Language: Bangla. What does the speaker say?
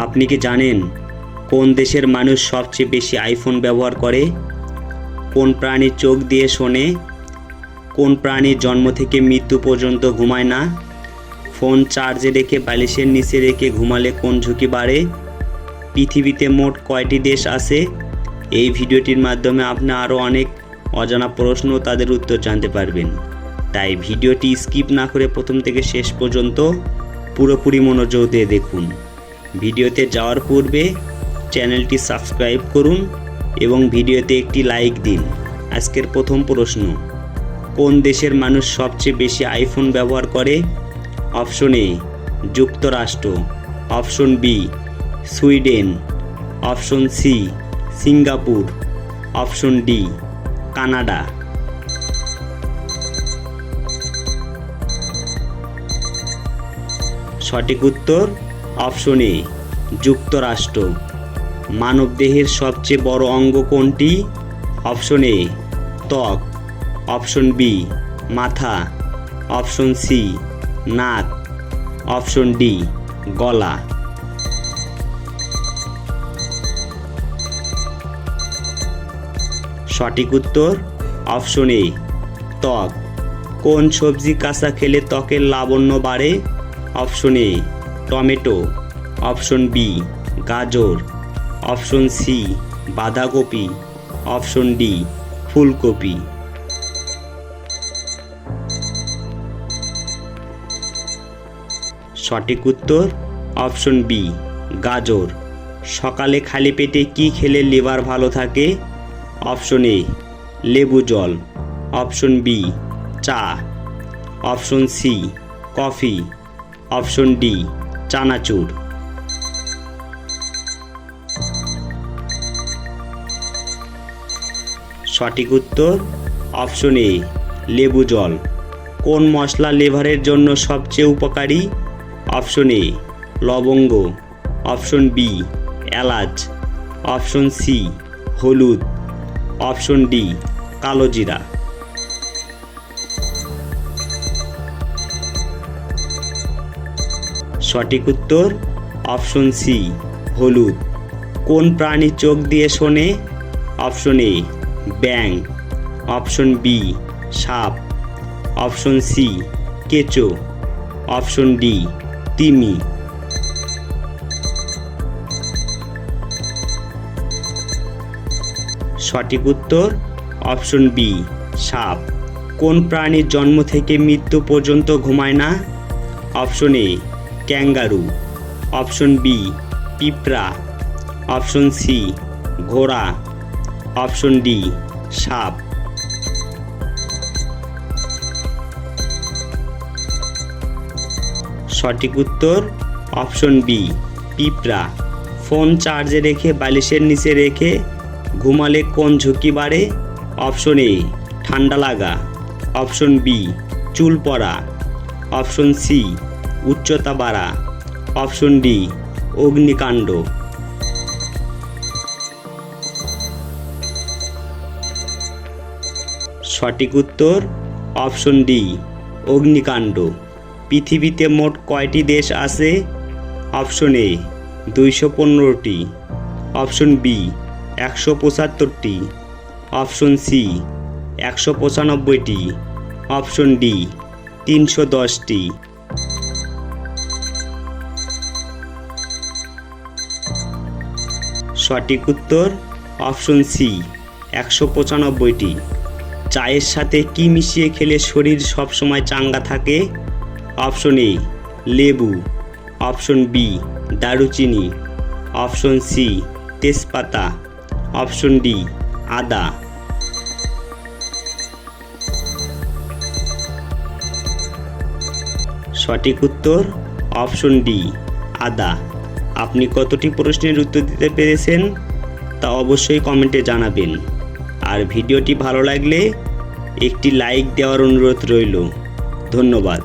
আপনি কি জানেন কোন দেশের মানুষ সবচেয়ে বেশি আইফোন ব্যবহার করে? কোন প্রাণী চোখ দিয়ে শোনে? কোন প্রাণী জন্ম থেকে মৃত্যু পর্যন্ত ঘুমায় না? ফোন চার্জে রেখে বালিশের নিচে রেখে ঘুমালে কোন ঝুঁকি বাড়ে? পৃথিবীতে মোট কয়টি দেশ আছে? এই ভিডিওটির মাধ্যমে আপনি আরও অনেক অজানা প্রশ্ন তাদের উত্তর জানতে পারবেন। তাই ভিডিওটি স্কিপ না করে প্রথম থেকে শেষ পর্যন্ত পুরোপুরি মনোযোগ দিয়ে দেখুন। ভিডিওতে যাওয়ার পূর্বে চ্যানেলটি সাবস্ক্রাইব করুন এবং ভিডিওতে একটি লাইক দিন। আজকের প্রথম প্রশ্ন, কোন দেশের মানুষ সবচেয়ে বেশি আইফোন ব্যবহার করে? অপশন এ, যুক্তরাষ্ট্র। Option B, Sweden. Option C, Singapore. Option D, Canada. সঠিক উত্তর অপশন এ যুক্তরাষ্ট্র। মানবদেহের সবচেয়ে বড় অঙ্গ কোনটি? অপশন এ, ত্বক। অপশন বি, মাথা। অপশন সি, নাক। অপশন ডি, গলা। সঠিক উত্তর? অপশন এ, ত্বক। কোন সবজি কাঁচা খেলে ত্বকের লাবণ্য বাড়ে? Option A tomato, option B, গাজর, অপশন সি, বাঁধাকপি, অপশন ডি, ফুলকপি। সঠিক উত্তর, অপশন বি, গাজর। সকালে খালি পেটে কি খেলে লিভার ভালো থাকে? অপশন এ, লেবু জল। অপশন বি, চা। Option C, coffee. Option D chanachur. সঠিক উত্তর অপশন এ লেবু জল। কোন মশলা লিভারের জন্য সবচেয়ে উপকারী? অপশন এ লবঙ্গ। অপশন বি এলাচ। অপশন সি হলুদ। অপশন ডি কালো জিরা। সঠিক উত্তর, অপশন সি হলুদ। কোন প্রাণী চোখ দিয়ে শোনে? অপশন এ ব্যাং অপশন বি সাপ। অপশন সি কেঁচো। অপশন ডি তিমি। সঠিক উত্তর, অপশন বি সাপ। কোন প্রাণীর জন্ম থেকে মৃত্যু পর্যন্ত ঘুমায় না? Option A kangaroo. Option B, পিঁপড়া। অপশন সি, ঘোড়া। অপশন ডি, সাপ। সঠিক উত্তর, অপশন বি, পিঁপড়া। ফোন চার্জে রেখে বালিশের নিচে রেখে ঘুমালে কোন ঝুঁকি বাড়ে? অপশন এ, ঠান্ডা লাগা। অপশন বি, চুল পড়া। অপশন সি উচ্চতা বাড়া। অপশন ডি, অগ্নিকাণ্ড। সঠিক উত্তর, অপশন ডি, অগ্নিকাণ্ড। পৃথিবীতে মোট কয়টি দেশ আছে? অপশন এ, দুইশো পনেরোটি। অপশন বি, একশো পঁচাত্তরটি। অপশন সি, একশো পঁচানব্বইটি। অপশন ডি, তিনশো দশটি। সঠিক উত্তর অপশন সি একশো পঁচানব্বইটি। চায়ের সাথে কি মিশিয়ে খেলে শরীর সবসময় চাঙ্গা থাকে? অপশন এ লেবু। অপশন বি দারুচিনি। অপশন সি তেজপাতা। অপশন ডি আদা। সঠিক উত্তর অপশন ডি আদা। আপনি কতটি প্রশ্নের উত্তর দিতে পেরেছেন তা অবশ্যই কমেন্টে জানাবেন। আর ভিডিওটি ভালো লাগলে একটি লাইক দেওয়ার অনুরোধ রইল। ধন্যবাদ।